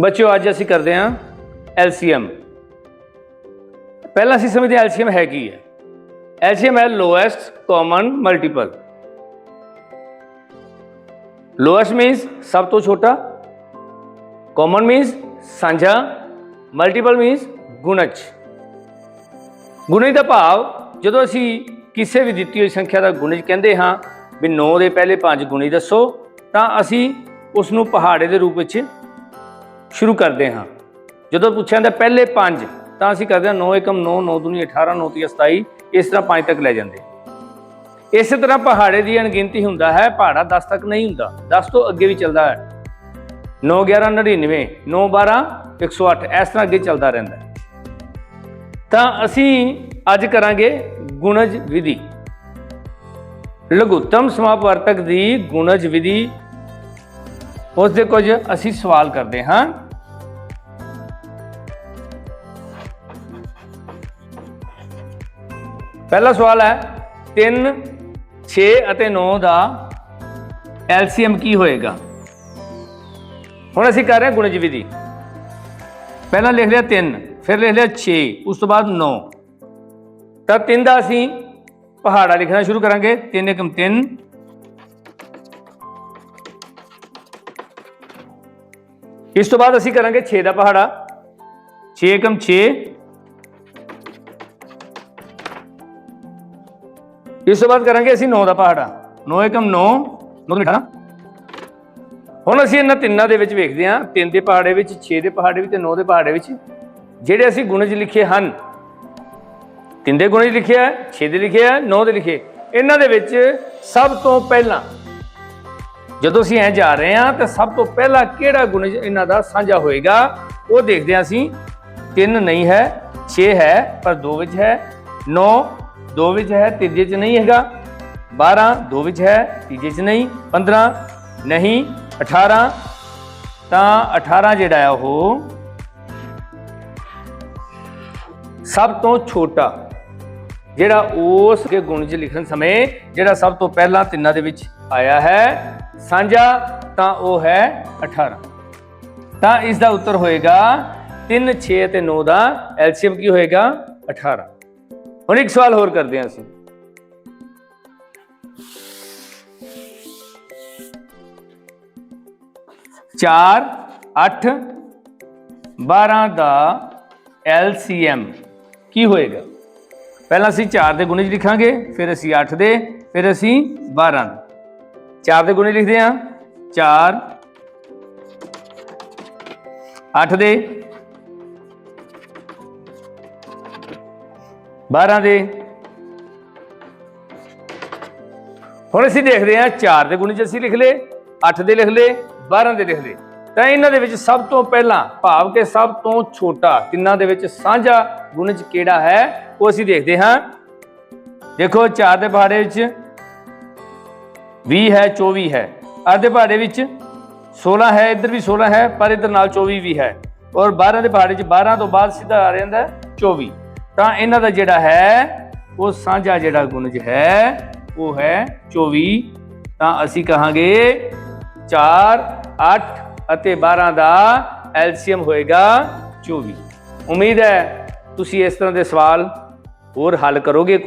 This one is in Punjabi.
ਬੱਚਿਓ, ਅੱਜ ਅਸੀਂ ਕਰਦੇ ਹਾਂ LCM ਪਹਿਲਾਂ ਅਸੀਂ ਸਮਝਦੇ ਹਾਂ LCM ਹੈ। ਕੀ ਹੈ LCM ਹੈ lowest common multiple lowest means ਸਭ ਤੋਂ ਛੋਟਾ। ਕਾਮਨ ਮੀਨਸ ਸਾਂਝਾ। ਮਲਟੀਪਲ ਮੀਨਸ ਗੁਣਜ। ਗੁਣਜ ਦਾ ਭਾਵ, ਜਦੋਂ ਅਸੀਂ ਕਿਸੇ ਵੀ ਦਿੱਤੀ ਹੋਈ ਸੰਖਿਆ ਦਾ ਗੁਣਜ ਕਹਿੰਦੇ ਹਾਂ, ਵੀ 9 ਦੇ ਪਹਿਲੇ 5 ਗੁਣੀ ਦੱਸੋ, ਤਾਂ ਅਸੀਂ ਉਸ ਨੂੰ ਪਹਾੜੇ ਦੇ ਰੂਪ ਵਿੱਚ ਸ਼ੁਰੂ ਕਰਦੇ ਹਾਂ। ਜਦੋਂ ਪੁੱਛਿਆ ਜਾਂਦਾ ਪਹਿਲੇ 5 ਤਾਂ ਅਸੀਂ ਕਰਦੇ ਹਾਂ 9 ਏਕਮ 9 9 ਦੁਨੀ 18 9 ਤੀਹ 27 ਇਸ ਤਰ੍ਹਾਂ 5 ਤੱਕ ਲੈ ਜਾਂਦੇ। ਇਸੇ ਤਰ੍ਹਾਂ ਪਹਾੜੇ ਦੀ ਅਣਗਿਣਤੀ ਹੁੰਦਾ ਹੈ, ਪਹਾੜਾ 10 ਤੱਕ ਨਹੀਂ ਹੁੰਦਾ 10 ਤੋਂ ਅੱਗੇ ਵੀ ਚੱਲਦਾ ਹੈ। 9 11 99 9 12 108 ਇਸ ਤਰ੍ਹਾਂ ਅੱਗੇ ਚੱਲਦਾ ਰਹਿੰਦਾ ਹੈ। ਤਾਂ ਅਸੀਂ ਅੱਜ ਕਰਾਂਗੇ ਗੁਣਜ ਵਿਧੀ। ਲਘੁੱਤਮ ਸਮਾਪਵਰਤਕ ਦੀ ਗੁਣਜ ਵਿਧੀ ਉਸ ਦੇ ਕੁਝ ਅਸੀਂ ਸਵਾਲ ਕਰਦੇ ਹਾਂ। ਪਹਿਲਾ ਸਵਾਲ ਹੈ 3 6 ਅਤੇ 9 ਦਾ ਐਲਸੀਐਮ ਕੀ ਹੋਏਗਾ? ਹੁਣ ਅਸੀਂ ਕਰ ਰਹੇ ਹਾਂ ਗੁਣਜ ਵਿਧੀ। ਪਹਿਲਾਂ ਲਿਖ ਲਿਆ 3 ਫਿਰ ਲਿਖ ਲਿਆ 6 ਉਸ ਤੋਂ ਬਾਅਦ 9 ਤਾਂ 3 ਦਾ ਅਸੀਂ ਪਹਾੜਾ ਲਿਖਣਾ ਸ਼ੁਰੂ ਕਰਾਂਗੇ। 3 ਏਕਮ 3 ਇਸ ਤੋਂ ਬਾਅਦ ਅਸੀਂ ਕਰਾਂਗੇ 6 ਦਾ ਪਹਾੜਾ। 6 ਏਕਮ 6 ਇਸ ਤੋਂ ਬਾਅਦ ਕਰਾਂਗੇ ਅਸੀਂ 9 ਦਾ ਪਹਾੜਾ 9 ਏਕਮ 9 9 ਮਿੰਟਾਂ ਹੁਣ ਅਸੀਂ ਇਹਨਾਂ ਤਿੰਨਾਂ ਦੇ ਵਿੱਚ ਵੇਖਦੇ ਹਾਂ, ਤਿੰਨ ਦੇ ਪਹਾੜੇ ਵਿੱਚ 6 ਦੇ ਪਹਾੜੇ ਵਿੱਚ ਤੇ 9 ਦੇ ਪਹਾੜੇ ਵਿੱਚ, ਜਿਹੜੇ ਅਸੀਂ ਗੁਣਜ ਲਿਖੇ ਹਨ। ਤਿੰਨ ਦੇ ਗੁਣਜ ਲਿਖਿਆ ਹੈ 6 ਦੇ ਲਿਖਿਆ ਹੈ 9 ਦੇ ਲਿਖੇ। ਇਹਨਾਂ ਦੇ ਵਿੱਚ ਸਭ ਤੋਂ ਪਹਿਲਾਂ, ਜਦੋਂ ਅਸੀਂ ਐ ਜਾ ਰਹੇ ਹਾਂ, ਤਾਂ ਸਭ ਤੋਂ ਪਹਿਲਾਂ ਕਿਹੜਾ ਗੁਣਜ ਇਹਨਾਂ ਦਾ ਸਾਂਝਾ ਹੋਏਗਾ, ਉਹ ਦੇਖਦੇ ਹਾਂ ਅਸੀਂ। 3 ਨਹੀਂ ਹੈ 6 ਹੈ, ਪਰ 2 ਵਿੱਚ ਹੈ। 9 2 ਵਿੱਚ ਹੈ, ਤੀਜੇ 'ਚ ਨਹੀਂ ਹੈਗਾ। 12 2 ਵਿੱਚ ਹੈ, ਤੀਜੇ 'ਚ ਨਹੀਂ। 15 ਨਹੀਂ। 18 ਤਾਂ 18 ਜਿਹੜਾ ਆ ਉਹ ਸਭ ਤੋਂ ਛੋਟਾ, ਜਿਹੜਾ ਉਸ ਦੇ ਗੁਣ 'ਚ ਲਿਖਣ ਸਮੇਂ ਜਿਹੜਾ ਸਭ ਤੋਂ ਪਹਿਲਾਂ ਤਿੰਨਾਂ ਦੇ ਵਿੱਚ ਆਇਆ ਹੈ, ਸਾਂਝਾ, ਤਾਂ ਉਹ ਹੈ 18 ਤਾਂ ਇਸ ਦਾ ਉੱਤਰ ਹੋਏਗਾ 3 6 ਅਤੇ 9 ਦਾ ਐਲਸੀਐਮ ਕੀ ਹੋਏਗਾ? 18 ਹੁਣ ਇੱਕ ਸਵਾਲ ਹੋਰ ਕਰਦੇ ਹਾਂ ਅਸੀਂ। ਚਾਰ 8 12 ਦਾ LCM ਕੀ ਹੋਏਗਾ? ਪਹਿਲਾਂ ਅਸੀਂ 4 ਦੇ ਗੁਣੇ 'ਚ ਲਿਖਾਂਗੇ, ਫਿਰ ਅਸੀਂ 8 ਦੇ, ਫਿਰ ਅਸੀਂ 12 ਦੇ। 4 ਦੇ ਗੁਣੇ ਲਿਖਦੇ ਹਾਂ। 4 8 ਦੇ 12 ਦੇ। ਹੁਣ ਅਸੀਂ ਦੇਖਦੇ ਹਾਂ 4 ਦੇ ਗੁਣੇ 'ਚ ਅਸੀਂ ਲਿਖ ਲਏ 8 ਦੇ ਲਿਖ ਲਏ 12 ਦੇ ਲਿਖ ਲਏ। ਤਾਂ ਇਹਨਾਂ ਦੇ ਵਿੱਚ ਸਭ ਤੋਂ ਪਹਿਲਾਂ ਭਾਵ ਕਿ ਸਭ ਤੋਂ ਛੋਟਾ ਤਿੰਨਾਂ ਦੇ ਵਿੱਚ ਸਾਂਝਾ ਗੁਣਜ ਕਿਹੜਾ ਹੈ, ਉਹ ਅਸੀਂ ਦੇਖਦੇ ਹਾਂ। ਦੇਖੋ 4 ਦੇ ਪਹਾੜੇ ਵਿੱਚ 20 ਹੈ 24 ਹੈ। ਅੱਧ ਦੇ ਪਹਾੜੇ ਵਿੱਚ 16 ਹੈ, ਇੱਧਰ ਵੀ 16 ਹੈ, ਪਰ ਇੱਧਰ ਨਾਲ 24 ਵੀ ਹੈ। ਔਰ 12 ਦੇ ਪਹਾੜੇ 'ਚ 12 ਤੋਂ ਬਾਅਦ ਸਿੱਧਾ ਆ ਜਾਂਦਾ 24 ਤਾਂ ਇਹਨਾਂ ਦਾ ਜਿਹੜਾ ਹੈ, ਉਹ ਸਾਂਝਾ ਜਿਹੜਾ ਗੁਣਜ ਹੈ, ਉਹ ਹੈ 24 ਤਾਂ ਅਸੀਂ ਕਹਾਂਗੇ 4 8 ਅਤੇ 12 ਦਾ ਐਲਸੀਐਮ ਹੋਏਗਾ 24 ਉਮੀਦ ਹੈ ਤੁਸੀਂ ਇਸ ਤਰ੍ਹਾਂ ਦੇ ਸਵਾਲ ਹੋਰ ਹੱਲ ਕਰੋਗੇ।